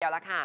เดี๋ยวละค่ะ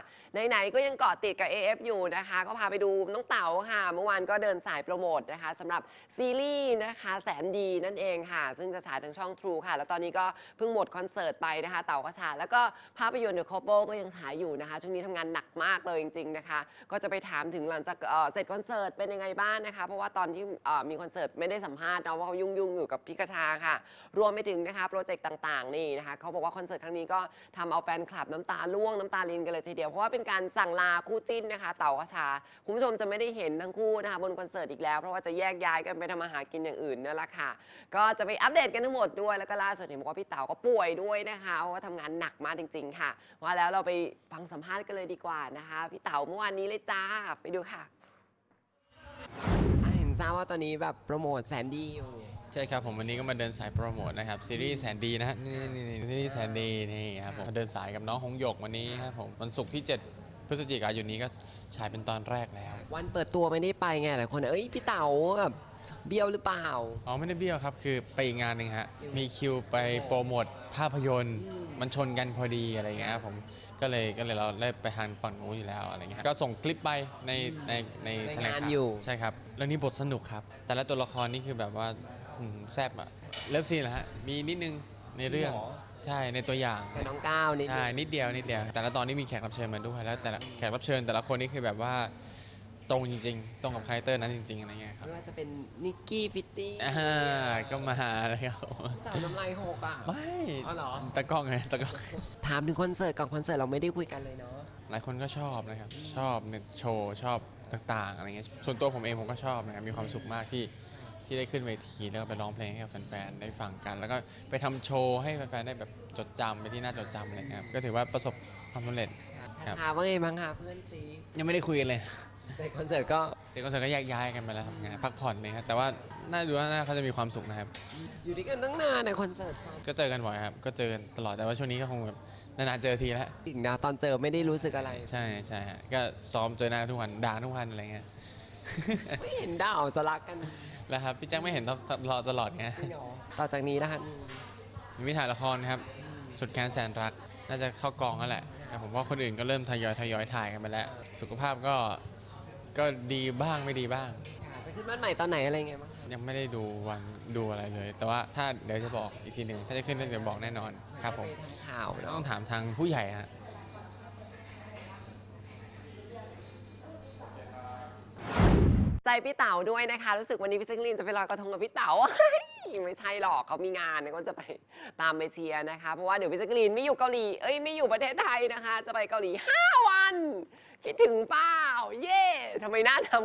ไหนๆ ก็ยังเกาะติดกับ AF อยู่นะคะ ก็พาไปดูน้องเต๋าค่ะ เมื่อวานก็เดินสายโปรโมทนะคะสำหรับซีรีส์นะคะแสนดีนั่นเองค่ะ ซึ่งจะฉายทางช่อง True ค่ะ แล้วตอนนี้ก็เพิ่งหมดคอนเสิร์ตไปนะคะ เต๋าก็ฉายแล้วก็ภาพยนตร์ The Couple ก็ยังฉายอยู่นะคะ ช่วงนี้ทำงานหนักมากเลยจริง ๆ นะคะ ก็จะไปถามถึงหลังจากเเสร็จคอนเสิร์ตเป็นยังไงบ้างนะคะ เพราะว่าตอนที่มีคอนเสิร์ตไม่ได้สัมภาษณ์เนาะว่าเขายุ่งๆอยู่กับพี่กระชาค่ะ รวมไปถึงนะคะโปรเจกต์ต่างๆนี่นะคะเขาบอกว่าคอนเสิร์ตครั้งนี้ก็ทำเอาแฟนคลับน้ำตาล่วงน้ำตาลินกันเลยทีเดียวเพราะว่าเป็นการสั่งลาคู่จิ้นนะคะ เต๋ากระชาคุณผู้ชมจะไม่ได้เห็นทั้งคู่นะคะบนคอนเสิร์ตอีกแล้ว เพราะว่าจะแยกย้ายกันไปทำอาหารกินอย่างอื่นนั่นแหละค่ะ ก็จะไปอัปเดตกันทั้งหมดด้วยแล้วก็ล่าสุดเห็นบอกว่าพี่เต๋าก็ป่วยด้วยนะคะเพราะว่าทำงานหนักมากจริง ๆ ค่ะว่าแล้วเราไปฟังสัมภาษณ์กันเลยดีกว่านะคะพี่เต๋าเมื่อวานนี้เลยจ้าไปดูค่ะอะเห็นทราบว่าตอนนี้แบบโปรโมทแสนดีอยู่ ใช่ครับผมวันนี้ก็มาเดินสายโปรโมทนะครับซีรีส์แสนดีนะฮะนี่นี่นี่ซีรีส์แสนดีนี่ครับผมมาเดินสายกับน้องหงหยกวันนี้ครับผมวันศุกร์ที่ 7 พฤศจิกายนนี้ก็ฉายเป็นตอนแรกแล้ว วันเปิดตัวไม่ได้ไปไงหลายคนเอ้ยพี่เต๋าแบบ เบี้ยวหรือเปล่า อ๋อไม่ได้เบี้ยวครับคือไปอีกงานหนึ่งฮะมีคิวไปโปรโมทภาพยนตร์ มันชนกันพอดีอะไรอย่างเงี้ยครับผมก็เลยก็เลยเราได้ไปทางฝั่งนู้นอยู่แล้วอะไรเงี้ยก็ส่งคลิปไปในในในในแถลงงานข่าวอยู่ ใช่ครับเรื่องนี้บทสนุกครับ แต่ละตัวละครนี่คือแบบว่าอืมแซ่บอะเลิฟซีนเหรอฮะมีนิดนึงในเรื่องจหใช่ในตัวอย่าง แต่น้องก้าวนี่ ใช่นิดเดียวนิดเดียว แต่ละตอนนี้มีแขกรับเชิญมาด้วยแล้ว แต่ละแขกรับเชิญแต่ละคนนี่คือแบบว่า ตรงจริงๆ ตรงกับคาแรคเตอร์นั้นจริงๆอะไรเงี้ยครับไม่ว่าจะเป็นนิกกี้พิตตี้อ่าก็มาเลยครับผมเต๋าน้ำลายหกอะ ไม่อ๋อเหรอ ตะกล้องไงตะกล้อง ถามถึงคอนเสิร์ตก่อนคอนเสิร์ตเราไม่ได้คุยกันเลยเนาะหลายคนก็ชอบนะครับ ชอบเนี่ยโชว์ชอบต่างๆอะไรเงี้ยส่วนตัวผมเองผมก็ชอบนะครับมีความสุขมากที่ที่ได้ขึ้นเวทีแล้วก็ไปร้องเพลงให้กับแฟนๆได้ฟังกัน แล้วก็ไปทำโชว์ให้แฟนๆได้แบบจดจำไปที่น่าจดจำอะไรเงี้ยครับก็ถือว่าประสบความสำเร็จครับ ถามว่าไงบ้างคะเพื่อนซียังไม่ได้คุยกันเลย เสร็จคอนเสิร์ตก็เสร็จคอนเสิร์ตก็แยกย้ายกันไปแล้วทำงานพักผ่อนเลยครับแต่ว่าน่าดูว่าน่าเขาจะมีความสุขนะครับ อยู่ด้วยกันตั้งนานในคอนเสิร์ตซ้อมก็เจอกันบ่อยครับ ก็เจอกันตลอดแต่ว่าช่วงนี้ก็คงแบบนานๆเจอทีแล้วอีกนะตอนเจอไม่ได้รู้สึกอะไรใช่ใช่ฮะก็ซ้อมเจอหน้าทุกวันด่าทุกวันอะไรเงี้ยไม่เห็นดาวจะรักกันแล้วครับพี่แจ็คไม่เห็นตลอดตลอดไงจริงเหรอต่อจากนี้นะคะมีมีถ่ายละครครับ สุดแค้นแสนรัก น่าจะเข้ากองแล้วแหละแต่ผมว่าคนอื่นก็เริ่มทยอยทยอยถ่ายกันไปแล้ว สุขภาพก็ ก็ดีบ้างไม่ดีบ้าง ค่ะจะขึ้นบ้านใหม่ตอนไหนอะไรไงบ้างคะยังไม่ได้ดูวันดูอะไรเลย แต่ว่าถ้าเดี๋ยวจะบอกอีกทีหนึ่งถ้าจะขึ้นเดี๋ยวบอกแน่นอนครับผมไปทำข่าวต้เนาะองถามทางผู้ใหญ่ฮะใจพี่เต๋าด้วยนะคะ รู้สึกวันนี้พี่แจ๊กกะลีนจะไปลอยกระทงกับพี่เต๋า ไม่ใช่หรอกเขามีงานเนี่ยก็จะไปตามไปเชียร์นะคะ เพราะว่าเดี๋ยวพี่แจ๊กกะลีนไม่อยู่เกาหลีเอ้ยไม่อยู่ประเทศไทยนะคะ จะไปเกาหลี 5 วัน คิดถึงเปล่า เย่ทำไมหน้าทำ